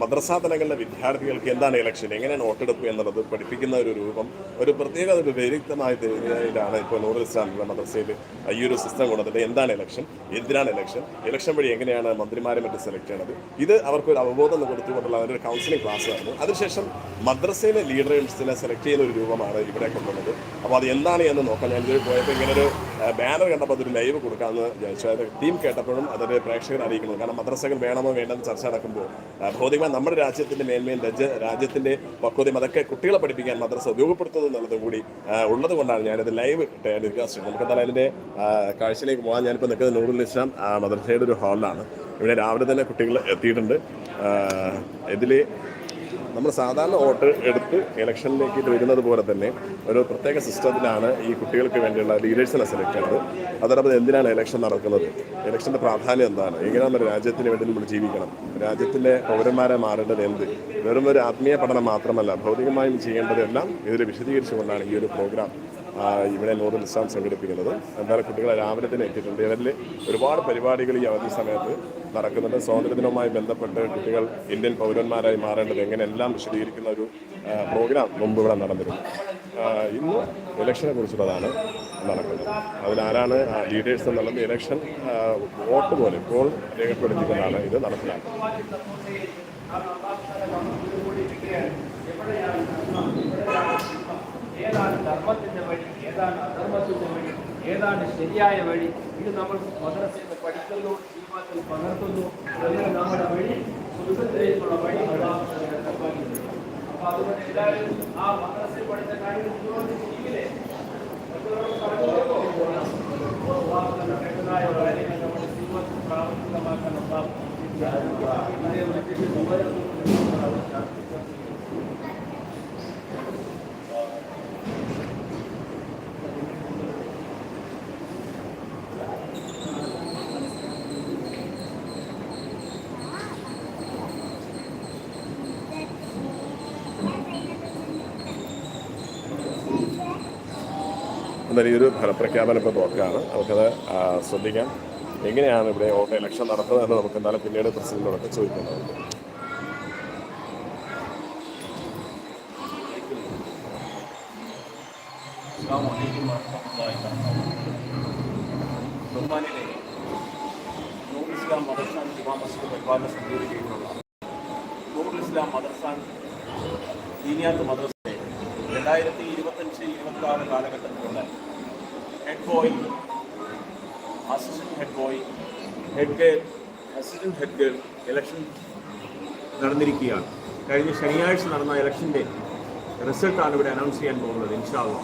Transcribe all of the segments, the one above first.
മദ്രസാ തലങ്ങളിലെ വിദ്യാർത്ഥികൾക്ക് എന്താണ് ഇലക്ഷൻ എങ്ങനെയാണ് വോട്ടെടുപ്പ് എന്നുള്ളത് പഠിപ്പിക്കുന്ന ഒരു രൂപം ഒരു പ്രത്യേക ഒരു വ്യക്തമായ രീതിയിലാണ് ഇപ്പോൾ നൂറ് ഇസ്ലാമിലെ മദ്രസയിൽ ഈ ഒരു സിസ്റ്റം കൊണ്ടുവന്നിട്ട് എന്താണ് ഇലക്ഷൻ എന്തിനാണ് ഇലക്ഷൻ ഇലക്ഷൻ വഴി എങ്ങനെയാണ് മന്ത്രിമാരെ മറ്റും സെലക്ട് ചെയ്യണത്? ഇത് അവർക്ക് ഒരു അവബോധം കൊടുത്തുകൊണ്ടുള്ള ഒരു കൗൺസിലിംഗ് ക്ലാസ് ആയിരുന്നു. അതിനുശേഷം മദ്രസയിലെ ലീഡേഴ്സിനെ സെലക്ട് ചെയ്യുന്ന ഒരു രൂപമാണ് ഇവിടെ കൊണ്ടുവന്നത്. അപ്പോൾ അത് എന്താണ് എന്ന് നോക്കാം. ഞാൻ ഇതിൽ പോയപ്പോൾ ഇങ്ങനെ ഒരു ബാനർ കണ്ടപ്പോൾ അതൊരു ലൈവ് കൊടുക്കാമെന്ന് വിചാരിച്ചു. അതായത് ടീം കേട്ടപ്പോഴും അതൊരു പ്രേക്ഷകർ അറിയിക്കുന്നത്. കാരണം മദ്രസകൾ വേണമോ വേണ്ടെന്ന് ചർച്ച നടക്കുമ്പോൾ ഭൗതികമായി നമ്മുടെ രാജ്യത്തിന്റെ മേന്മയും രാജ്യ രാജ്യത്തിന്റെ പക്വതയും അതൊക്കെ കുട്ടികളെ പഠിപ്പിക്കാൻ മദ്രസ ഉപയോഗപ്പെടുത്തുന്നത് എന്നുള്ളതും കൂടി ഉള്ളത് കൊണ്ടാണ് ഞാനത് ലൈവ് ടെലികാസ്റ്റ് നമുക്ക് എന്തായാലും അതിന്റെ കാഴ്ചയിലേക്ക് പോകാൻ ഞാനിപ്പോൾ നിൽക്കുന്നത് നൂറുൽ ഇസ്ലാം മദ്രസയുടെ ഒരു ഹാളിലാണ്. ഇവിടെ രാവിലെ തന്നെ കുട്ടികൾ എത്തിയിട്ടുണ്ട്. ഇതിൽ നമ്മൾ സാധാരണ വോട്ട് എടുത്ത് ഇലക്ഷനിലേക്ക് വരുന്നത് പോലെ തന്നെ ഒരു പ്രത്യേക സിസ്റ്റത്തിലാണ് ഈ കുട്ടികൾക്ക് വേണ്ടിയുള്ള ലീഡേഴ്സിനെ സെലക്ട് ചെയ്യുന്നത് അതോടൊപ്പം എന്തിനാണ് ഇലക്ഷൻ നടക്കുന്നത്? ഇലക്ഷന്റെ പ്രാധാന്യം എന്താണ്? എങ്ങനെ നമ്മുടെ രാജ്യത്തിന് വേണ്ടി നമ്മൾ ജീവിക്കണം? രാജ്യത്തിന്റെ പൗരന്മാരെ മാറേണ്ടത് എന്ത്? വെറും ഒരു ആത്മീയ പഠനം മാത്രമല്ല ഭൗതികമായും ചെയ്യേണ്ടതെല്ലാം ഇതിൽ വിശദീകരിച്ചുകൊണ്ടാണ് ഈ ഒരു പ്രോഗ്രാം ഇവിടെ നൂറുൽ ഇസ്ലാം സംഘടിപ്പിക്കുന്നത്. എന്തായാലും കുട്ടികളെ രാവിലെ തന്നെ എത്തിയിട്ടുണ്ട്. ഇവരിൽ ഒരുപാട് പരിപാടികൾ ഈ അവധി സമയത്ത് നടക്കുന്നുണ്ട്. സ്വാതന്ത്ര്യദിനവുമായി ബന്ധപ്പെട്ട് കുട്ടികൾ ഇന്ത്യൻ പൗരന്മാരായി മാറേണ്ടത് എങ്ങനെയെല്ലാം വിശദീകരിക്കുന്ന ഒരു പ്രോഗ്രാം മുമ്പ് ഇവിടെ നടന്നിരുന്നു. ഇന്ന് ഇലക്ഷനെ കുറിച്ചുള്ളതാണ് നടക്കുന്നത്. അതിലാരാണ് ലീഡേഴ്സ് എന്നുള്ളത് ഇലക്ഷൻ വോട്ട് പോലെ ഇപ്പോൾ രേഖപ്പെടുത്തിക്കൊണ്ടാണ് ഇത് നടപ്പിലാക്കുന്നത്. ഏതാണ് ധർമ്മത്തിന്റെ വഴി ഏതാണ് അധർമ്മത്തിന്റെ വഴി ഏതാണ് ശരിയായ വഴി ഇത് നമ്മൾ മദ്രസയിൽ പഠിക്കുന്നു ജീവിതത്തിൽ പകർത്തുന്നു അങ്ങനെ നമ്മുടെ വഴി സുഖത്തിലേക്കുള്ള വഴി അതാണ് നിർവഹിക്കുന്നത്. അപ്പൊ അതുകൊണ്ട് എല്ലാവരും ആ മദ്രസയിൽ പഠിച്ച കാര്യങ്ങൾ ജീവിതത്തിൽ ചെയ്യില്ലേ മറ്റുള്ളവർക്ക് പറഞ്ഞു കൊടുക്കുമോ? വാക്കുകളുടെ കെട്ടുതായ കാര്യങ്ങൾ നമ്മുടെ ജീവിതത്തിൽ പ്രാവർത്തികമാക്കാൻ ഉണ്ടാവും ഒരു ഫലപ്രഖ്യാപനം ഇപ്പോൾ നോക്കുകയാണ് നമുക്കത് ശ്രദ്ധിക്കാം. എങ്ങനെയാണ് ഇവിടെ ഓട്ട ഇലക്ഷൻ നടത്തുന്നത് എന്ന് നമുക്ക് എന്തായാലും പിന്നീട് പ്രസിഡന്റിനോടൊക്കെ ചോദിക്കേണ്ടതുണ്ട്. ഇസ്ലാം മദർസാൻ ജുമാ മസ്ജിദ് പരിപാലന സമിതിയുടെ കീഴിലുള്ള രണ്ടായിരത്തി ഇരുപത്തഞ്ച് ഇരുപത്തി ആറ് കാലഘട്ടത്തിലുള്ള head boy assistant head boy head girl assistant head girl election നടന്നിരിക്കുകയാണ്. കഴിഞ്ഞ ശനിയാഴ്ച നടന്ന ഇലക്ഷന്റെ റിസൾട്ടാണ് ഇവിടെ അനൗൺസ് ചെയ്യാൻ പോകുന്നത് ഇൻഷാള്ള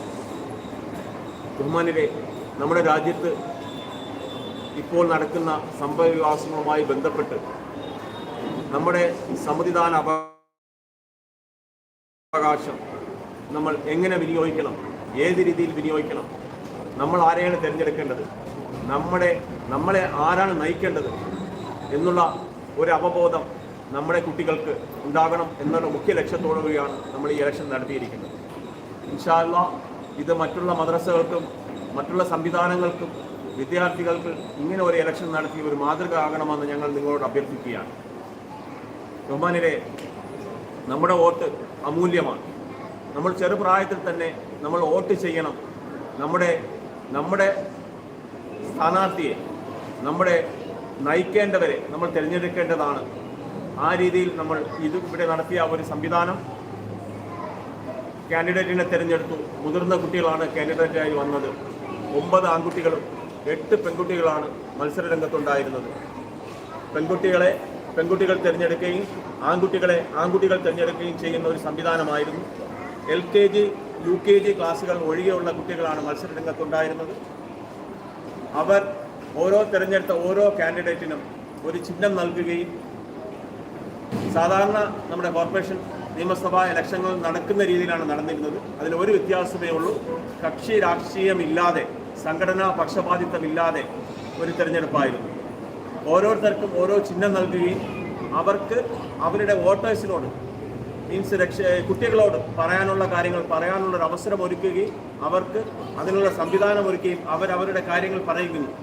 ബഹുമാനിലെ നമ്മുടെ രാജ്യത്ത് ഇപ്പോൾ നടക്കുന്ന സംഭവവികാസങ്ങളുമായി ബന്ധപ്പെട്ട് നമ്മുടെ സമ്മതിദാന അവകാശം നമ്മൾ എങ്ങനെ വിനിയോഗിക്കണം ഏത് രീതിയിൽ വിനിയോഗിക്കണം നമ്മൾ ആരെയാണ് തിരഞ്ഞെടുക്കേണ്ടത്? നമ്മുടെ നമ്മളെ ആരാണ് നയിക്കേണ്ടത് എന്നുള്ള ഒരു അവബോധം നമ്മുടെ കുട്ടികൾക്ക് ഉണ്ടാകണം എന്നുള്ള മുഖ്യ ലക്ഷ്യത്തോടുകയാണ് നമ്മൾ ഈ ഇലക്ഷൻ നടത്തിയിരിക്കുന്നത്. ഇൻഷാല്ല ഇത് മറ്റുള്ള മദ്രസകൾക്കും മറ്റുള്ള സംവിധാനങ്ങൾക്കും വിദ്യാർത്ഥികൾക്ക് ഇങ്ങനെ ഒരു ഇലക്ഷൻ നടത്തി ഒരു മാതൃക ആകണമെന്ന് ഞങ്ങൾ നിങ്ങളോട് അഭ്യർത്ഥിക്കുകയാണ്. ബഹുമാനിലെ നമ്മുടെ വോട്ട് അമൂല്യമാണ്. നമ്മൾ ചെറുപ്രായത്തിൽ തന്നെ നമ്മൾ വോട്ട് ചെയ്യണം. നമ്മുടെ നമ്മുടെ സ്ഥാനാർത്ഥിയെ നമ്മുടെ നയിക്കേണ്ടവരെ നമ്മൾ തിരഞ്ഞെടുക്കേണ്ടതാണ്. ആ രീതിയിൽ നമ്മൾ ഇത് ഇവിടെ നടത്തിയ ഒരു സംവിധാനം കാൻഡിഡേറ്റിനെ തിരഞ്ഞെടുത്തു. മുതിർന്ന കുട്ടികളാണ് കാൻഡിഡേറ്റായി വന്നത്. ഒമ്പത് ആൺകുട്ടികളും എട്ട് പെൺകുട്ടികളാണ് മത്സര രംഗത്തുണ്ടായിരുന്നത് പെൺകുട്ടികളെ പെൺകുട്ടികൾ തിരഞ്ഞെടുക്കുകയും ആൺകുട്ടികളെ ആൺകുട്ടികൾ തിരഞ്ഞെടുക്കുകയും ചെയ്യുന്ന ഒരു സംവിധാനമായിരുന്നു. L K G U K G ക്ലാസ്സുകൾ ഒഴികെയുള്ള കുട്ടികളാണ് മത്സരരംഗത്തുണ്ടായിരുന്നത്. അവർ ഓരോ തിരഞ്ഞെടുത്ത ഓരോ കാൻഡിഡേറ്റിനും ഒരു ചിഹ്നം നൽകുകയും സാധാരണ നമ്മുടെ കോർപ്പറേഷൻ നിയമസഭാ ഇലക്ഷനുകൾ നടക്കുന്ന രീതിയിലാണ് നടന്നിരുന്നത്. അതിൽ ഒരു വ്യത്യാസമേ ഉള്ളൂ. കക്ഷി രാഷ്ട്രീയമില്ലാതെ സംഘടനാ പക്ഷപാതിത്വമില്ലാതെ ഒരു തിരഞ്ഞെടുപ്പായിരുന്നു. ഓരോരുത്തർക്കും ഓരോ ചിഹ്നം നൽകുകയും അവർക്ക് അവരുടെ വോട്ടേഴ്സിനോട് മീൻസ് രക്ഷ കുട്ടികളോട് പറയാനുള്ള കാര്യങ്ങൾ പറയാനുള്ള ഒരു അവസരം ഒരുക്കുകയും അവർക്ക് അതിനുള്ള സംവിധാനം ഒരുക്കുകയും അവരവരുടെ കാര്യങ്ങൾ പറയുകയും.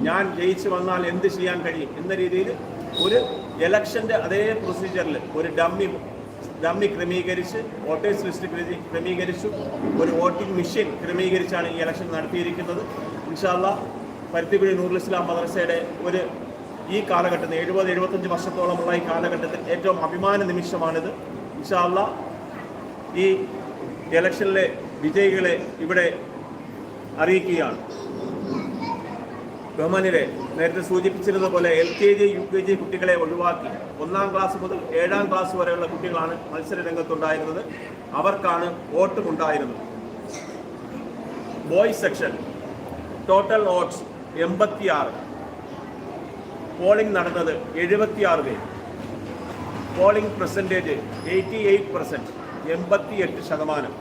ഞാൻ ജയിച്ചു വന്നാൽ എന്ത് ചെയ്യാൻ കഴിയും? എന്ന രീതിയിൽ ഒരു എലക്ഷന്റെ അതേ പ്രൊസീജിയറിൽ ഒരു ഡമ്മി ഡമ്മി ക്രമീകരിച്ച് വോട്ടേഴ്സ് ലിസ്റ്റ് ക്രമീ- ക്രമീകരിച്ചു ഒരു വോട്ടിംഗ് മെഷീൻ ക്രമീകരിച്ചാണ് ഈ ഇലക്ഷൻ നടത്തിയിരിക്കുന്നത്. ഇൻഷാല്ല പരുത്തിക്കുഴി നൂറുൽ ഇസ്ലാം മദ്രസയുടെ ഒരു ഈ കാലഘട്ടത്തിൽ എഴുപത് എഴുപത്തഞ്ച് വർഷത്തോളമുള്ള ഈ കാലഘട്ടത്തിൽ ഏറ്റവും അഭിമാന നിമിഷമാണിത്. ഇൻഷാല്ല ഈ ഇലക്ഷനിലെ വിജയികളെ ഇവിടെ അറിയിക്കുകയാണ്. ബഹ്മാനിലെ നേരത്തെ സൂചിപ്പിച്ചിരുന്ന പോലെ L K G U K G കുട്ടികളെ ഒഴിവാക്കി ഒന്നാം ക്ലാസ് മുതൽ ഏഴാം ക്ലാസ് വരെയുള്ള കുട്ടികളാണ് മത്സര രംഗത്തുണ്ടായിരുന്നത്. അവർക്കാണ് വോട്ടും ഉണ്ടായിരുന്നത്. ബോയ്സ് സെക്ഷൻ ടോട്ടൽ വോട്ട്സ് എൺപത്തിയാറ്. പോളിംഗ് നടന്നത് എഴുപത്തിയാറ് പേര്. Polling percentage eighty eight percent എൺപത്തിയെട്ട് ശതമാനം.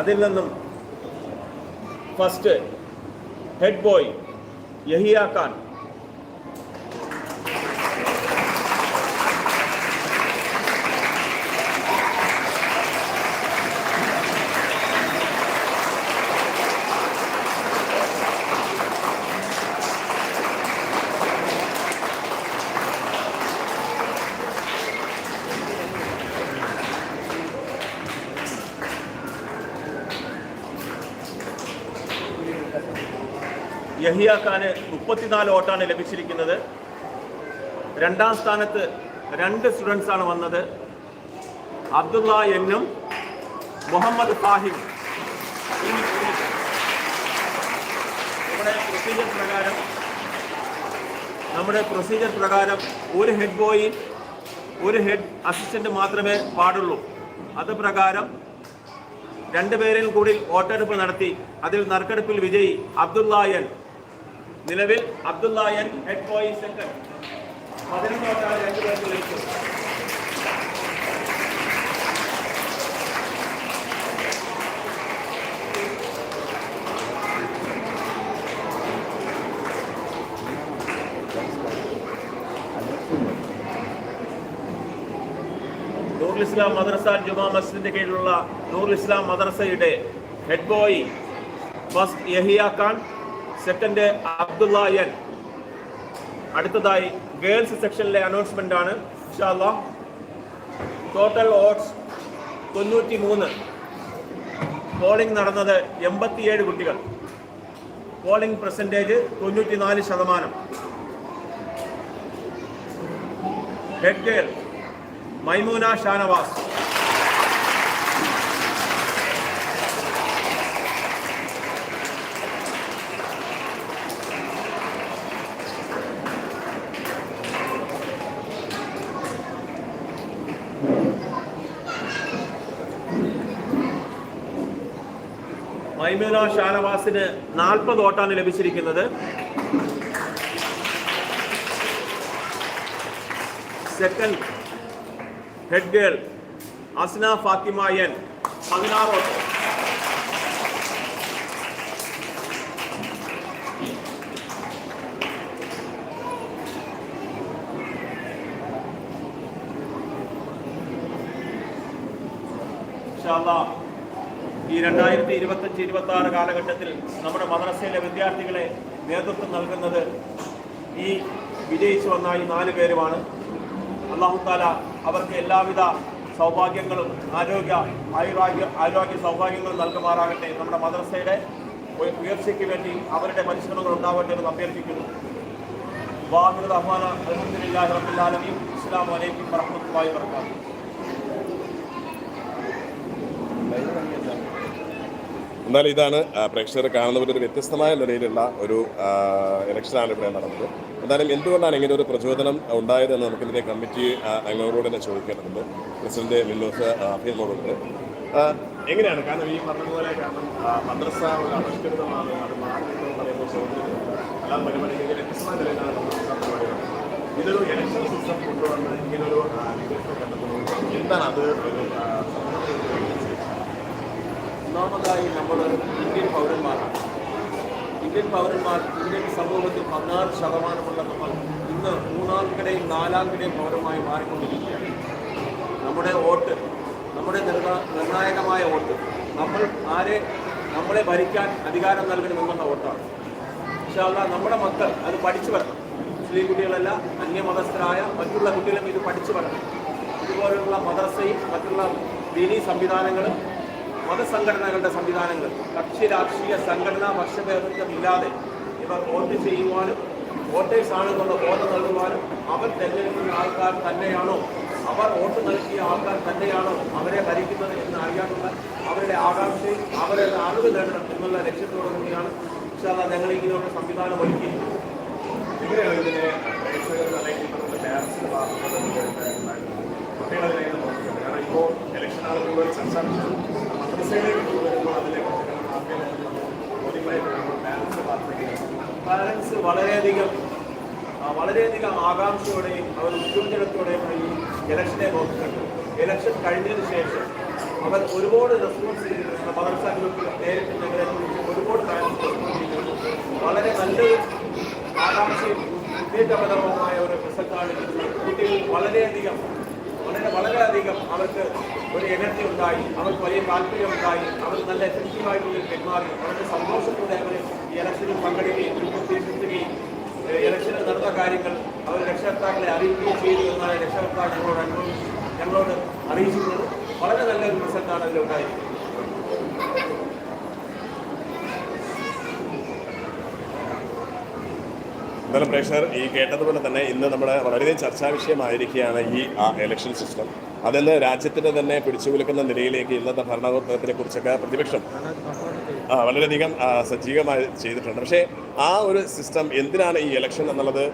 അതിൽ നിന്നും first head boy Yahiya Khan Yahiya Khan മുപ്പത്തിനാല് വോട്ടാണ് ലഭിച്ചിരിക്കുന്നത്. രണ്ടാം സ്ഥാനത്ത് രണ്ട് സ്റ്റുഡൻസ് ആണ് വന്നത്. അബ്ദുള്ള എന്നും മുഹമ്മദ് ഫാഹിം. നമ്മുടെ പ്രൊസീജിയർ പ്രകാരം നമ്മുടെ പ്രൊസീജിയർ പ്രകാരം ഒരു ഹെഡ് ബോയി ഒരു ഹെഡ് അസിസ്റ്റന്റ് മാത്രമേ പാടുള്ളൂ. അത് പ്രകാരം രണ്ടുപേരിൽ കൂടി വോട്ടെടുപ്പ് നടത്തി. അതിൽ നറുക്കെടുപ്പിൽ വിജയി അബ്ദുല്ലായൻ നിലവിൽ അബ്ദുല്ലായൻ ഹെഡ് ബോയ് സെക്കൻഡ് പതിനൊന്ന് വോട്ടാണ് രണ്ടുപേർക്ക് ലഭിച്ചത് നൂറുൽ ഇസ്ലാം മദ്രസ ജുമാ മസ്ജിദിന്റെ കീഴിലുള്ള Noorul Islam മദ്രസയുടെ head boy first Yahiya Khan second Abdulla N. അടുത്തതായി ഗേൾസ് സെക്ഷനിലെ അനൗൺസ്മെന്റ് ആണ്. ടോട്ടൽ വോട്ട്സ് തൊണ്ണൂറ്റി മൂന്ന് പോളിംഗ് നടന്നത് എൺപത്തിയേഴ് കുട്ടികൾ. പോളിംഗ് പെർസെന്റേജ് തൊണ്ണൂറ്റിനാല് ശതമാനം. Head girl Maimoona Shanavas. Maimoona ഷാനവാസിന് നാൽപ്പത് വോട്ടാണ് ലഭിച്ചിരിക്കുന്നത്. Second head girl Asna Fathima N പതിനാറ് വോട്ട്. ഇൻഷാല്ലാ, ഈ രണ്ടായിരത്തി ഇരുപത്തഞ്ച് ഇരുപത്തി ആറ് കാലഘട്ടത്തിൽ നമ്മുടെ മദ്രസയിലെ വിദ്യാർത്ഥികളെ നേതൃത്വം നൽകുന്നത് ഈ വിജയിച്ചു വന്ന ഈ നാല് പേരുമാണ്. അള്ളാഹുത്താല അവർക്ക് എല്ലാവിധ സൗഭാഗ്യങ്ങളും ആരോഗ്യ ആയുരാഗ്യ ആരോഗ്യ സൗഭാഗ്യങ്ങളും നൽകുമാറാകട്ടെ. നമ്മുടെ മദ്രസയുടെ ഉയ- ഉയർച്ചയ്ക്ക് വേണ്ടി അവരുടെ പരിശ്രമങ്ങൾ ഉണ്ടാവട്ടെ എന്ന് അഭ്യർത്ഥിക്കുന്നു. വാഹിദ് റഹ്മാൻ അലഹദില്ലാഹി റബ്ബിൽ ആലമീൻ. അസ്സലാമു അലൈക്കും വറഹ്മത്തുള്ളാഹി വബറകാതുഹു. എന്നാൽ ഇതാണ് പ്രേക്ഷകർ കാണുന്നവർ ഒരു വ്യത്യസ്തമായ നിലയിലുള്ള ഒരു ഇലക്ഷനാണ് ഇവിടെ നടന്നത്. എന്തായാലും എന്തുകൊണ്ടാണ് ഇങ്ങനെ ഒരു പ്രചോദനം ഉണ്ടായതെന്ന് നമുക്കിതിന്റെ കമ്മിറ്റി അംഗങ്ങളോട് തന്നെ ചോദിക്കേണ്ടതുണ്ട്. പ്രസിഡന്റ് മിന്നോസ് അഭിയമോടുണ്ട് എങ്ങനെയാണ്? കാരണം ഈ പറഞ്ഞതുപോലെ കാരണം മദ്രസ. ഇതൊരു ഇലക്ഷൻ സിസ്റ്റം കൊണ്ടുവന്ന് ഇങ്ങനൊരു എന്താണ്? അത് ഒന്നാമതായി നമ്മൾ ഇന്ത്യൻ പൗരന്മാരാണ്. ഇന്ത്യൻ പൗരന്മാർ ഇന്ത്യൻ സമൂഹത്തിൽ പതിനാറ് ശതമാനമുള്ള നമ്മൾ ഇന്ന് മൂന്നാംകിടയും നാലാംകിടയും പൗരമായി മാറിക്കൊണ്ടിരിക്കുകയാണ്. നമ്മുടെ വോട്ട് നമ്മുടെ നിർണ നിർണായകമായ വോട്ട്. നമ്മൾ ആരെ നമ്മളെ ഭരിക്കാൻ അധികാരം നൽകണമെന്നുള്ള വോട്ടാണ്. പക്ഷേ നമ്മുടെ മക്കൾ അത് പഠിച്ചു വരണം. മുസ്ലിം കുട്ടികളല്ല അന്യമതസ്ഥരായ മറ്റുള്ള കുട്ടികളും ഇത് പഠിച്ചു വരണം. ഇതുപോലുള്ള മദ്രസയും മറ്റുള്ള ദീനീ സംവിധാനങ്ങളും മതസംഘടനകളുടെ സംവിധാനങ്ങൾ കക്ഷി രാഷ്ട്രീയ സംഘടനാ പക്ഷഭേദമില്ലാതെ ഇവർ വോട്ട് ചെയ്യുവാനും വോട്ടേഴ്സ് ആണെന്നുള്ള ബോധം നൽകുവാനും അവർ തെരഞ്ഞെടുക്കുന്ന ആൾക്കാർ തന്നെയാണോ? അവർ വോട്ട് നൽകിയ ആൾക്കാർ തന്നെയാണോ അവരെ ഭരിക്കുന്നത് എന്ന് അറിയാനുള്ള അവരുടെ ആകാംക്ഷയും അവരുടെ അറിവ് നേടണം എന്നുള്ള ലക്ഷ്യത്തോടു കൂടിയാണ് ഇൻഷാല്ല ഞങ്ങൾ ഇങ്ങനെയുള്ള സംവിധാനം ഒരുക്കിയിരിക്കുന്നത്. എങ്ങനെയാണ് ഇതിനെ പ്രേക്ഷകർ അല്ലെങ്കിൽ കുട്ടികളെ ഇലക്ഷനാണ് കൂടുതൽ ഒരു വിഷയം മദ്രസയിലേക്ക് വരുമ്പോൾ അതിലെ വരുമ്പോൾ പാരൻസ് വളരെയധികം വളരെയധികം ആകാംക്ഷയോടെയും അവർ ഉദ്യോഗത്തോടെയും ഈ ഇലക്ഷനെ നോക്കുന്നുണ്ട്. ഇലക്ഷൻ കഴിഞ്ഞതിന് ശേഷം അവർ ഒരുപാട് റെസ്പോൺസ് ചെയ്തിട്ടുണ്ട്. മദർസ ഗ്രൂപ്പിൽ നേരിട്ട് ഞങ്ങളെ ഒരുപാട് പാരൻസ് വളരെ നല്ലൊരു ആകാംക്ഷയും ഉത്തേജപരവുമായ ഒരു റിസൾട്ടാണ് കുട്ടികൾ വളരെയധികം വളരെ വളരെയധികം അവർക്ക് ഒരു എനർജി ഉണ്ടായി അവർക്ക് വലിയ താല്പര്യം ഉണ്ടായി അവർ നല്ല എഫക്റ്റീവായിട്ടുള്ള പെരുമാറി വളരെ സന്തോഷത്തോടെ അവർ ഈ ഇലക്ഷനിൽ പങ്കെടുക്കുകയും ഉദ്ദേശിക്കുകയും ഇലക്ഷനിൽ നടന്ന കാര്യങ്ങൾ അവർ രക്ഷകർത്താക്കളെ അറിയിക്കുകയും ചെയ്തു എന്നാണ് രക്ഷകർത്താക്കൾ ഞങ്ങളോട് അനുഭവിച്ചു ഞങ്ങളോട് അറിയിച്ചിരുന്നത് വളരെ നല്ലൊരു റിസൾട്ടാണ് അതിലുണ്ടായിരിക്കുന്നത് എന്നാലും പ്രേക്ഷകർ ഈ കേട്ടതുപോലെ തന്നെ ഇന്ന് നമ്മുടെ വളരെയധികം ചർച്ചാ വിഷയമായിരിക്കുകയാണ് ഈ ഇലക്ഷൻ സിസ്റ്റം അതിൽ രാജ്യത്തിന്റെ തന്നെ പിടിച്ചുകുലുക്കുന്ന നിലയിലേക്ക് ഇന്നത്തെ ഭരണകൂടത്തിനെ കുറിച്ചൊക്കെ പ്രതിപക്ഷം വളരെയധികം സജീവമായി ചെയ്തിട്ടുണ്ട്. പക്ഷേ ആ ഒരു സിസ്റ്റം എന്തിനാണ് ഈ ഇലക്ഷൻ എന്നുള്ളത്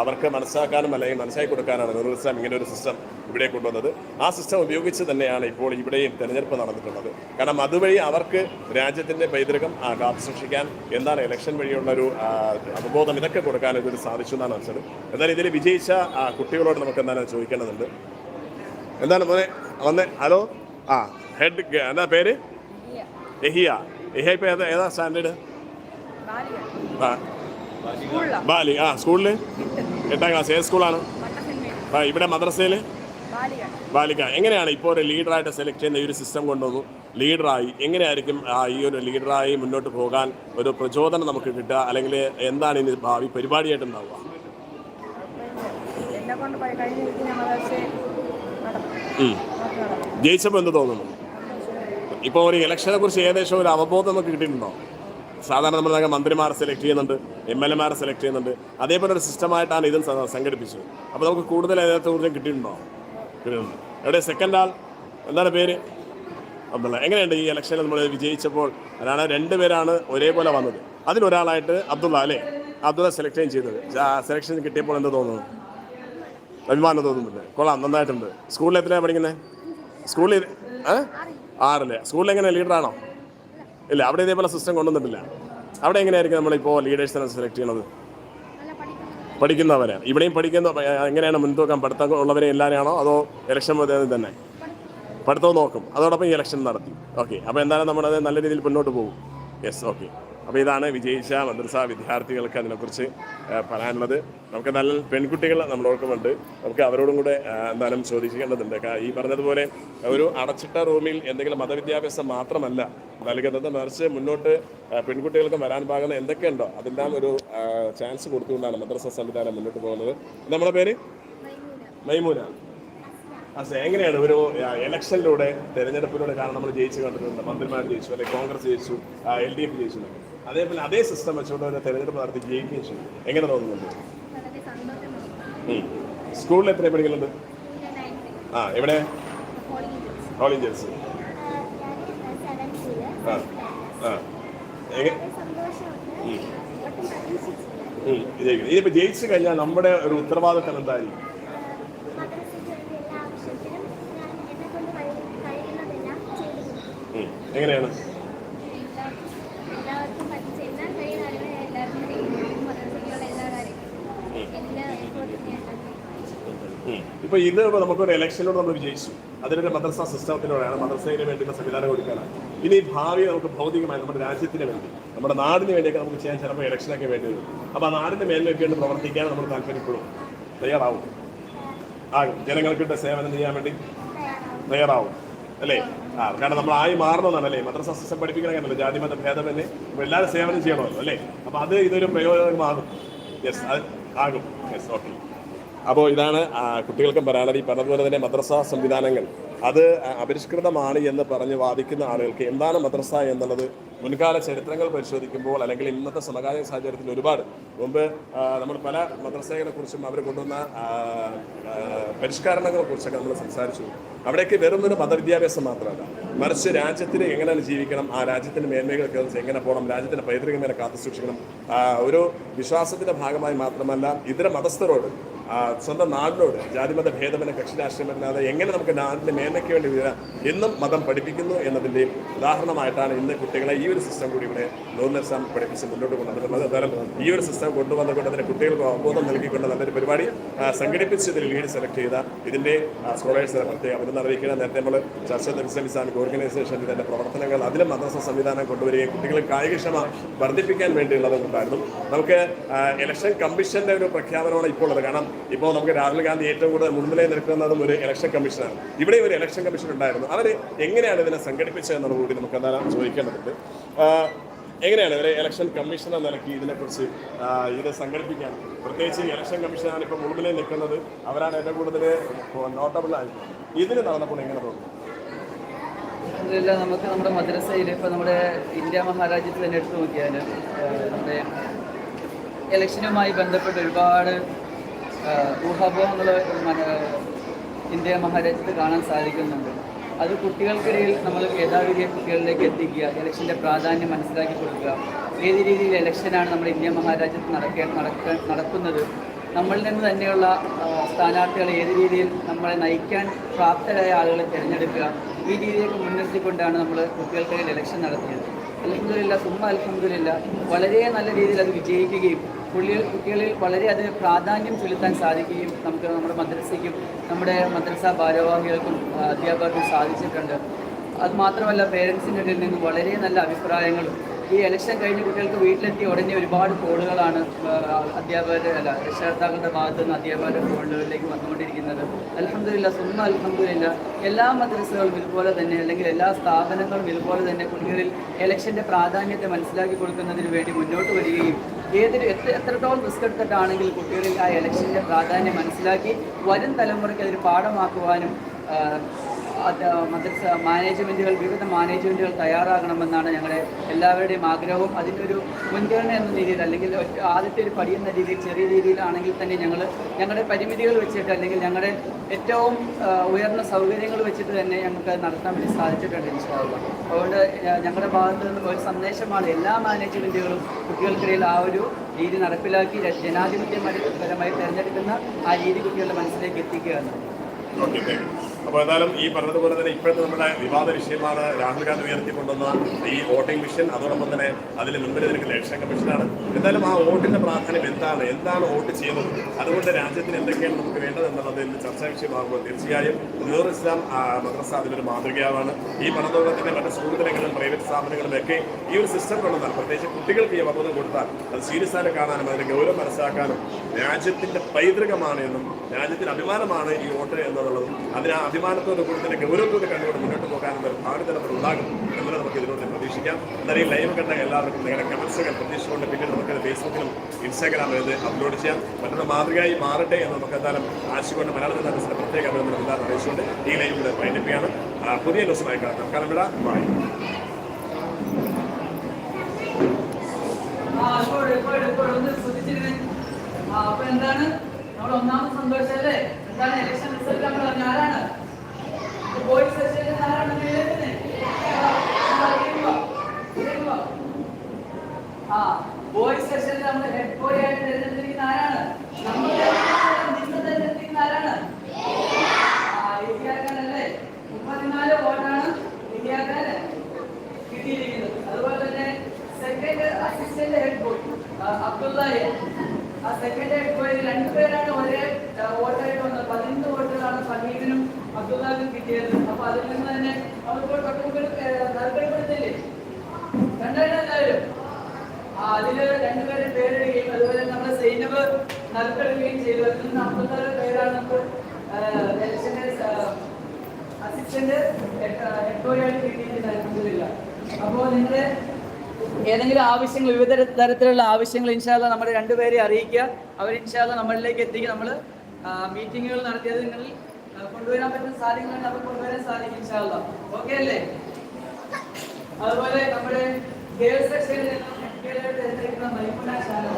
അവർക്ക് മനസ്സിലാക്കാനും അല്ലെങ്കിൽ മനസ്സിലാക്കി കൊടുക്കാനാണ് നൂറുൽ ഇങ്ങനെ ഒരു സിസ്റ്റം ഇവിടെ കൊണ്ടുവന്നത്. ആ സിസ്റ്റം ഉപയോഗിച്ച് തന്നെയാണ് ഇപ്പോൾ ഇവിടെയും തെരഞ്ഞെടുപ്പ് നടന്നിട്ടുള്ളത്. കാരണം അതുവഴി അവർക്ക് രാജ്യത്തിന്റെ പൈതൃകം കാത്തു സൂക്ഷിക്കാൻ എന്താണ് ഇലക്ഷൻ വഴിയുള്ള ഒരു അവബോധം ഇതൊക്കെ കൊടുക്കാൻ ഇതിൽ സാധിച്ചു എന്നാണ് വെച്ചത് എന്നാൽ ഇതിൽ വിജയിച്ച കുട്ടികളോട് നമുക്ക് എന്താണ് ചോദിക്കേണ്ടതുണ്ട്. എന്താണ് മോനെ? വന്ന്. ഹലോ? ആ ഹെഡ് എന്താ പേര്? എഹിയ എഹിയ ഇപ്പം ഏതാ ഏതാ സ്റ്റാൻഡേർഡ്? ആ ബാലി ആ സ്കൂളിൽ എട്ടാം ക്ലാസ് ഏത് സ്കൂളാണ്? ആ ഇവിടെ മദ്രസയിൽ ബാലിക. എങ്ങനെയാണ് ഇപ്പോൾ ഒരു ലീഡറായിട്ട് സെലക്ട് ചെയ്യുന്ന ഈ ഒരു സിസ്റ്റം കൊണ്ടുവന്നു ലീഡറായി? എങ്ങനെയായിരിക്കും ഈ ഒരു ലീഡറായി മുന്നോട്ട് പോകാൻ ഒരു പ്രചോദനം നമുക്ക് കിട്ടുക? അല്ലെങ്കിൽ എന്താണ് ഇനി ഭാവി പരിപാടിയായിട്ട് ഉണ്ടാവുക? ജയിച്ചപ്പോൾ എന്ത് തോന്നുന്നു? ഇപ്പോൾ ഒരു ഇലക്ഷനെ കുറിച്ച് ഏകദേശം ഒരു അവബോധം നമുക്ക് കിട്ടിയിട്ടുണ്ടോ? സാധാരണ നമ്മൾ അങ്ങനെ മന്ത്രിമാരെ സെലക്ട് ചെയ്യുന്നുണ്ട് എം എൽ എമാരെ സെലക്ട് ചെയ്യുന്നുണ്ട്. അതേപോലെ ഒരു സിസ്റ്റമായിട്ടാണ് ഇതും സംഘടിപ്പിച്ചത്. അപ്പോൾ നമുക്ക് കൂടുതൽ അതിനകത്ത് ഊർജം കിട്ടിയിട്ടുണ്ടോ? കിട്ടുന്നുണ്ട് എവിടെ? സെക്കൻഡ് ആൾ. എന്താണ് പേര്? അബ്ദുള്ള. എങ്ങനെയുണ്ട് ഈ ഇലക്ഷനിൽ നമ്മൾ വിജയിച്ചപ്പോൾ? അതാണ് രണ്ട് പേരാണ് ഒരേപോലെ വന്നത്. അതിലൊരാളായിട്ട് അബ്ദുള്ള അല്ലേ? അബ്ദുള്ള സെലക്ഷൻ ചെയ്തത്. സെലക്ഷൻ കിട്ടിയപ്പോൾ എന്ത് തോന്നുന്നു? അഭിമാനം തോന്നുന്നുണ്ട്. കൊള്ളാം നന്നായിട്ടുണ്ട്. സ്കൂളിൽ എത്രയാണ് പഠിക്കുന്നത് സ്കൂളിൽ ആറല്ലേ ആറിൽ. സ്കൂളിൽ എങ്ങനെ? ലീഡറാണോ ഇല്ല അവിടെ ഇതേപോലെ സിസ്റ്റം കൊണ്ടുവന്നിട്ടില്ല. അവിടെ എങ്ങനെയായിരിക്കും നമ്മളിപ്പോൾ ലീഡേഴ്സിനെ സെലക്ട് ചെയ്യണത്? പഠിക്കുന്നവരെ. ഇവിടെയും പഠിക്കുന്ന എങ്ങനെയാണ് മുൻതൂക്കം പഠിത്തം ഉള്ളവരെ എല്ലാവരെയാണോ അതോ ഇലക്ഷൻ തന്നെ? പഠിത്തവും നോക്കും. അതോടൊപ്പം ഈ ഇലക്ഷൻ നടത്തി. ഓക്കെ അപ്പോൾ എന്തായാലും നമ്മളത് നല്ല രീതിയിൽ മുന്നോട്ട് പോകും. യെസ് ഓക്കെ അപ്പോൾ ഇതാണ് വിജയിച്ച മദ്രസ വിദ്യാർത്ഥികൾക്ക് അതിനെക്കുറിച്ച് പറയാനുള്ളത്. നമുക്ക് നല്ല പെൺകുട്ടികൾ നമ്മളോടൊപ്പമുണ്ട് നമുക്ക് അവരോടും കൂടെ എന്തായാലും ചോദിക്കേണ്ടതുണ്ട്. ഈ പറഞ്ഞതുപോലെ ഒരു അടച്ചിട്ട റൂമിൽ എന്തെങ്കിലും മതവിദ്യാഭ്യാസം മാത്രമല്ല നൽകുന്നത് മറിച്ച് മുന്നോട്ട് പെൺകുട്ടികൾക്ക് വരാൻ പാകുന്ന എന്തൊക്കെയുണ്ടോ അതെല്ലാം ഒരു ചാൻസ് കൊടുത്തുകൊണ്ടാണ് മദ്രസ സംവിധാനം മുന്നോട്ട് പോകുന്നത്. നമ്മുടെ പേര്? മൈമൂന. അതെ എങ്ങനെയാണ് ഒരു ഇലക്ഷനിലൂടെ തെരഞ്ഞെടുപ്പിലൂടെ കാരണം നമ്മൾ ജയിച്ചു കണ്ടിട്ടുണ്ട്. മന്ത്രിമാർ ജയിച്ചു അല്ലെങ്കിൽ കോൺഗ്രസ് ജയിച്ചു എൽ ഡി എഫ് ജയിച്ചു. അതേപോലെ അതേ സിസ്റ്റം വെച്ചുകൊണ്ട് ഒരു തെരഞ്ഞെടുപ്പ് നടത്തി ജയിക്കുകയും ചെയ്യും. എങ്ങനെ തോന്നുന്നുണ്ട്. സ്കൂളിൽ എത്ര പഠിക്കുന്നുണ്ട് ആ എവിടെ? കോളിംഗ് ജേഴ്സി ആ ജയിച്ചു കഴിഞ്ഞാൽ നമ്മുടെ ഒരു ഉത്തരവാദിത്തം എന്തായിരിക്കും. എങ്ങനെയാണ് എല്ലാവർക്കും പഠിച്ച് എല്ലാ കഴിയുന്ന അറിവ് ഞാൻ എല്ലാവർക്കും ചെയ്യും മദ്രസയിലുള്ള എല്ലാ കാര്യങ്ങളും എല്ലാ എഫേർട്ടും ഞാൻ തന്നെ ഉം. ഇപ്പൊ ഇത് നമുക്കൊരു ഇലക്ഷനിലൂടെ നമ്മൾ വിജയിച്ചു. അതിനൊരു മദ്രസ സിസ്റ്റത്തിലൂടെയാണ് മദ്രസയിന് വേണ്ടിയുള്ള സംവിധാനം കൊടുക്കാനാണ്. ഇനി ഭാവി നമുക്ക് ഭൗതികമായി നമ്മുടെ രാജ്യത്തിന് വേണ്ടി നമ്മുടെ നാടിന് വേണ്ടിയൊക്കെ നമുക്ക് ചെയ്യാൻ ചിലപ്പോൾ ഇലക്ഷനൊക്കെ വേണ്ടി വരും. അപ്പോൾ ആ നാടിന്റെ മേലിലേക്ക് വേണ്ടി പ്രവർത്തിക്കാൻ നമ്മൾ താല്പര്യപ്പെടും തയ്യാറാവും. ആകും ജനങ്ങൾക്കിട്ട് സേവനം ചെയ്യാൻ വേണ്ടി തയ്യാറാവും. അല്ലേ? ആ കാരണം നമ്മൾ ആയി മാറണമെന്നാണ് അല്ലേ മദ്രസ സിസ്റ്റം പഠിപ്പിക്കണമെന്നല്ലോ ജാതി മത ഭേദമല്ലേ അപ്പോൾ എല്ലാവരും സേവനം ചെയ്യണമല്ലോ അല്ലേ? അപ്പോൾ അത് ഇതൊരു പ്രയോജനമാകും. യെസ് അത് ആകും. യെസ് ഓക്കെ അപ്പോൾ ഇതാണ് കുട്ടികൾക്കും ഈ പറഞ്ഞതുപോലെ തന്നെ മദ്രസ സംവിധാനങ്ങൾ. അത് അപരിഷ്കൃതമാണ് എന്ന് പറഞ്ഞ് വാദിക്കുന്ന ആളുകൾക്ക് എന്താണ് മദ്രസ എന്നുള്ളത് മുൻകാല ചരിത്രങ്ങൾ പരിശോധിക്കുമ്പോൾ അല്ലെങ്കിൽ ഇന്നത്തെ സമകാലിക സാഹചര്യത്തിൽ ഒരുപാട്. മുമ്പ് നമ്മൾ പല മദ്രസകളെ കുറിച്ചും അവർ കൊണ്ടുവന്ന ആ, ആ, പരിഷ്കരണങ്ങളെ കുറിച്ചൊക്കെ നമ്മൾ സംസാരിച്ചു. അവിടേക്ക് വെറും ഒരു മതവിദ്യാഭ്യാസം മാത്രമല്ല മറിച്ച് രാജ്യത്തിന് എങ്ങനെ ജീവിക്കണം ആ രാജ്യത്തിന്റെ മേന്മകൾ എങ്ങനെ പോകണം രാജ്യത്തിന്റെ പൈതൃകം എങ്ങനെ കാത്തു സൂക്ഷിക്കണം ഒരു വിശ്വാസത്തിന്റെ ഭാഗമായി മാത്രമല്ല ഇതര മതസ്ഥരോട് സ്വന്തം നാടിനോട് ജാതിമത ഭേദമെന്ന കക്ഷി രാഷ്ട്രീയമല്ലാതെ എങ്ങനെ നമുക്ക് നാടിന്റെ മേന്മയ്ക്ക് വേണ്ടി വരാം എന്നും മതം പഠിപ്പിക്കുന്നു എന്നതിന്റെയും ഉദാഹരണമായിട്ടാണ് ഇന്ന് കുട്ടികളെ ഈ ഒരു സിസ്റ്റം കൂടി ഇവിടെ നൂറിനെക്സാം പഠിപ്പിച്ച് മുന്നോട്ട് കൊണ്ടുവന്നത് അതായത് ഈ ഒരു സിസ്റ്റം കൊണ്ടുവന്നുകൊണ്ട് അതിന് കുട്ടികൾക്ക് അവബോധം നൽകിക്കൊണ്ട് നല്ലൊരു പരിപാടി സംഘടിപ്പിച്ച് ഇതിൽ ലീഡ് സെലക്ട് ചെയ്ത ഇതിന്റെ സ്കോളേഴ്സിനെ പ്രത്യേകം അഭിനന്ദനം അറിയിക്കണം നേരത്തെ നമ്മൾ ചർച്ച ഇസ്ലാമിക് ഓർഗനൈസേഷന്റെ ഓർഗനൈസേഷൻ ഇതിന്റെ പ്രവർത്തനങ്ങൾ അതിലും മദ്രസ സംവിധാനം കൊണ്ടുവരികയും കുട്ടികളെ കായികക്ഷമ വർദ്ധിപ്പിക്കാൻ വേണ്ടിയുള്ളത് ഉണ്ടായിരുന്നു. നമുക്ക് ഇലക്ഷൻ കമ്മീഷന്റെ ഒരു പ്രഖ്യാപനമാണ് ഇപ്പോൾ ഉള്ളത് കാരണം ഇപ്പോൾ നമുക്ക് രാഹുൽ ഗാന്ധി ഏറ്റവും കൂടുതൽ മുൻനിലയിൽ നിൽക്കുന്നതും ഒരു ഇലക്ഷൻ കമ്മീഷനാണ്. ഇവിടെ ഒരു ഇലക്ഷൻ കമ്മീഷൻ ഉണ്ടായിരുന്നു. അവർ എങ്ങനെയാണ് ഇതിനെ സംഘടിപ്പിച്ചത് എന്നുള്ള കൂടി നമുക്ക് എന്തായാലും ചോദിക്കേണ്ടതുണ്ട്. എങ്ങനെയാണ് ഇവരെ ഇലക്ഷൻ കമ്മീഷൻ എന്ന നിലയ്ക്ക് ഇതിനെക്കുറിച്ച് ഇത് സംഘടിപ്പിക്കാൻ? പ്രത്യേകിച്ച് ഇലക്ഷൻ കമ്മീഷനാണ് ഇപ്പോൾ മുൻപിൽ നിൽക്കുന്നത്. അവരാണ് ഏറ്റവും കൂടുതൽ നോട്ടബിൾ ആയിരുന്നത് ഇതിന് നടന്നപ്പോൾ എങ്ങനെ തോന്നുന്നു അലഹമില്ല നമുക്ക് നമ്മുടെ മദ്രസയിൽ ഇപ്പോൾ നമ്മുടെ ഇന്ത്യ മഹാരാജ്യത്ത് തന്നെ എടുത്തു നോക്കിയാൽ നമ്മുടെ ഇലക്ഷനുമായി ബന്ധപ്പെട്ട് ഒരുപാട് ഊഹാപോഹങ്ങൾ ഇന്ത്യ മഹാരാജ്യത്ത് കാണാൻ സാധിക്കുന്നുണ്ട്. അത് കുട്ടികൾക്കിടയിൽ നമ്മൾ യഥാവിധിയെ കുട്ടികളിലേക്ക് എത്തിക്കുക ഇലക്ഷന്റെ പ്രാധാന്യം മനസ്സിലാക്കി കൊടുക്കുക. ഏത് രീതിയിൽ ഇലക്ഷനാണ് നമ്മുടെ ഇന്ത്യ മഹാരാജ്യത്ത് നടക്കേ നടക്ക നടക്കുന്നത്? നമ്മളിൽ നിന്ന് തന്നെയുള്ള സ്ഥാനാർത്ഥികളെ ഏത് രീതിയിൽ നമ്മളെ നയിക്കാൻ പ്രാപ്തരായ ആളുകളെ തിരഞ്ഞെടുക്കുക. ഈ രീതിയൊക്കെ മുൻനിർത്തിക്കൊണ്ടാണ് നമ്മൾ കുട്ടികൾക്കിടയിൽ ഇലക്ഷൻ നടത്തിയത്. അലഹമില്ല സുമ്മ അലഹമില്ല വളരെ നല്ല രീതിയിൽ അത് വിജയിക്കുകയും പുള്ളി കുട്ടികളിൽ വളരെ അത് പ്രാധാന്യം ചെലുത്താൻ സാധിക്കുകയും നമുക്ക് നമ്മുടെ മദ്രസയ്ക്കും നമ്മുടെ മദ്രസ ഭാരവാഹികൾക്കും അധ്യാപകർക്കും സാധിച്ചിട്ടുണ്ട്. അതുമാത്രമല്ല പേരൻസിന്റെ നിന്ന് വളരെ നല്ല അഭിപ്രായങ്ങളും ഈ ഇലക്ഷൻ കഴിഞ്ഞ് കുട്ടികൾക്ക് വീട്ടിലെത്തി ഉടനെ ഒരുപാട് കോളുകളാണ് അധ്യാപകരുടെ അല്ല രക്ഷകർത്താക്കളുടെ ഭാഗത്തു നിന്ന് അധ്യാപകരുടെ ഫോണുകളിലേക്ക് വന്നുകൊണ്ടിരിക്കുന്നത്. അലഹമില്ല സുമ അലഹമില്ല എല്ലാ മദ്രസകളും ഇതുപോലെ തന്നെ അല്ലെങ്കിൽ എല്ലാ സ്ഥാപനങ്ങളും ഇതുപോലെ തന്നെ കുട്ടികളിൽ ഇലക്ഷന്റെ പ്രാധാന്യത്തെ മനസ്സിലാക്കി കൊടുക്കുന്നതിന് വേണ്ടി മുന്നോട്ട് വരികയും ഏതൊരു എത്ര എത്രത്തോളം റിസ്ക് എടുത്തിട്ടാണെങ്കിൽ കുട്ടികളിൽ ആ ഇലക്ഷന്റെ പ്രാധാന്യം മനസ്സിലാക്കി വരും തലമുറയ്ക്ക് അതൊരു പാഠമാക്കുവാനും മദ്രസ മാനേജ്മെന്റുകൾ വിവിധ മാനേജ്മെന്റുകൾ തയ്യാറാകണമെന്നാണ് ഞങ്ങളുടെ എല്ലാവരുടെയും ആഗ്രഹവും. അതിനൊരു മുൻഗണന എന്ന രീതിയിൽ അല്ലെങ്കിൽ ആദ്യത്തെ ഒരു പടി എന്ന രീതിയിൽ ചെറിയ രീതിയിലാണെങ്കിൽ തന്നെ ഞങ്ങൾ ഞങ്ങളുടെ പരിമിതികൾ വെച്ചിട്ട് അല്ലെങ്കിൽ ഞങ്ങളുടെ ഏറ്റവും ഉയർന്ന സൗകര്യങ്ങൾ വെച്ചിട്ട് തന്നെ ഞങ്ങൾക്ക് നടത്താൻ വേണ്ടി സാധിച്ചിട്ടുണ്ട് ഇൻഷാല്ല അതുകൊണ്ട് ഞങ്ങളുടെ ഭാഗത്ത് നിന്ന് ഒരു സന്ദേശമാണ് എല്ലാ മാനേജ്മെന്റുകളും കുട്ടികൾക്കിടയിൽ ആ ഒരു രീതി നടപ്പിലാക്കി ജനാധിപത്യപരമായി തിരഞ്ഞെടുക്കുന്ന ആ രീതി കുട്ടികളുടെ മനസ്സിലേക്ക് എത്തിക്കുക എന്നുള്ളത്. അപ്പോൾ എന്തായാലും ഈ പറഞ്ഞതുപോലെ തന്നെ ഇപ്പോഴത്തെ നമ്മുടെ വിവാദ വിഷയമാണ് രാഹുൽ ഗാന്ധി ഉയർത്തിക്കൊണ്ടുവന്ന ഈ വോട്ടിംഗ് മിഷൻ. അതോടൊപ്പം തന്നെ അതിൽ മുൻപിൽ നിൽക്കുന്ന ഇലക്ഷൻ കമ്മീഷനാണ്. എന്തായാലും ആ വോട്ടിന്റെ പ്രാധാന്യം എന്താണ്? എന്താണ് വോട്ട് ചെയ്യുന്നത്? അതുകൊണ്ട് രാജ്യത്തിന് എന്തൊക്കെയാണ് നമുക്ക് വേണ്ടത് എന്നുള്ളത് ഇന്ന് ചർച്ചാ വിഷയമാകുമ്പോൾ തീർച്ചയായും നൂർ ഇസ്ലാം മദ്രസ അതിലൊരു മാതൃകയാവാണ്. ഈ പറഞ്ഞതുപോലെ തന്നെ മറ്റ് സ്കൂൾ പ്രൈവറ്റ് സ്ഥാപനങ്ങളിലും ഒക്കെ ഈ ഒരു സിസ്റ്റം കൊണ്ടുവന്നാൽ പ്രത്യേകിച്ച് കുട്ടികൾക്ക് ഈ അവബോധം കൊടുത്താൽ അത് സീരിയസ് ആയിട്ട് കാണാനും അതിന്റെ ഗൗരവം മനസ്സിലാക്കാനും രാജ്യത്തിന്റെ പൈതൃകമാണ് എന്നും രാജ്യത്തിന് അഭിമാനമാണ് ഈ വോട്ട് എന്നുള്ളതും അതിന് അഭിമാനത്തോട് കൂടി തന്നെ ഗൗരവത്തോട് കണ്ടുകൊണ്ട് മുന്നോട്ട് പോകാനുള്ള ഒരു ഭാവി തലമുറ ഉണ്ടാകും എന്നുള്ളത് നമുക്ക് ഇതിനോട് പ്രതീക്ഷിക്കാം. ഈ ലൈവ് കണ്ട എല്ലാവർക്കും നിങ്ങളുടെ കമൻസുകൾ പ്രതീക്ഷിച്ചുകൊണ്ട് പിന്നീട് നമുക്ക് ഫേസ്ബുക്കിലും ഇൻസ്റ്റാഗ്രാമിലും ഇത് അപ്ലോഡ് ചെയ്യാം. മറ്റൊരു മാതൃകയായി മാറട്ടെ എന്ന് നമുക്ക് എന്തായാലും ആശിക്കൊണ്ട് മലയാളത്തിൽ തന്നെ പ്രത്യേക അഭിനന്ദനം എല്ലാവരും അറിയിച്ചുകൊണ്ട് ഈ ലൈവ് ഇവിടെ വൈൻഡപ്പിയാണ് പുതിയ ദിവസമായി കാണാം കാരണം ഇവിടെ ബൈ. അപ്പൊ എന്താണ്? നമ്മൾ ഒന്നാമത്തെ സന്തോഷല്ലേ എന്താണ് ഇലക്ഷൻ റിസൾട്ട് നമ്മൾ പറഞ്ഞ ആരാണ്? വോയിസ് സെഷനിൽ നമ്മൾ ഹെഡ് ബോയ് ആയിട്ട് തിരഞ്ഞെടുത്തിരിക്കുന്ന ആരാണ് നിങ്ങൾ തിരഞ്ഞെടുത്തിരിക്കുന്ന ആരാണ് ഇന്ത്യക്കാരനല്ലേ മുപ്പത്തിനാല് വോട്ടാണ് ഇന്ത്യക്കാരൻ കിട്ടിയിരിക്കുന്നത് അതുപോലെ സെക്കൻഡ് അസിസ്റ്റന്റ് ഹെഡ് ബോയ് അബ്ദുള്ളയെ ആ സെക്കൻഡ് ഹെഡ് ബോയ് രണ്ടുപേരാണ് ഒരേ വോട്ടായിട്ട് വന്നത് പതിനൊന്ന് വോട്ടുകളാണ് ഫഹീദിനും അബ്ദുള്ളക്കും കിട്ടിയത്. അപ്പൊ അതിൽ നിന്ന് തന്നെ നറുക്കെടുപ്പെടുത്തില്ലേ? രണ്ടായിട്ട് എല്ലാവരും ആ അതിൽ രണ്ടുപേരെ പേരിടുകയും അതുപോലെ നമ്മുടെ സൈനബ് നറുക്കെടുക്കുകയും ചെയ്തു. അതിൽ നിന്ന് അമ്പത്താറ് പേരാണ് നമുക്ക് ഇലക്ഷന്റെ അസിസ്റ്റന്റ് എപ്പോഴാണ് കിട്ടിയിട്ടില്ല അൽഹംദുലില്ലാ. അപ്പോ നിങ്ങളുടെ ഏതെങ്കിലും ആവശ്യങ്ങൾ വിവിധ തരത്തിലുള്ള ആവശ്യങ്ങൾ ഇൻഷാല്ല നമ്മുടെ രണ്ടുപേരെ അറിയിക്കുക. അവർ ഇൻഷാല്ല നമ്മളിലേക്ക് എത്തിക്കുക നമ്മൾ മീറ്റിങ്ങുകൾ നടത്തിയത് നിങ്ങളിൽ ആ, കൊണ്ടുവരാൻ പറ്റുന്ന സാധ്യതകൾ നമുക്ക് കൊണ്ടുവരാൻ സാധിക്കും ഓക്കെ അല്ലേ? അതുപോലെ നമ്മുടെ ഗേൾസ് സെക്ഷനിൽ തിരഞ്ഞെടുക്കുന്ന മൈമുന ഷാനോ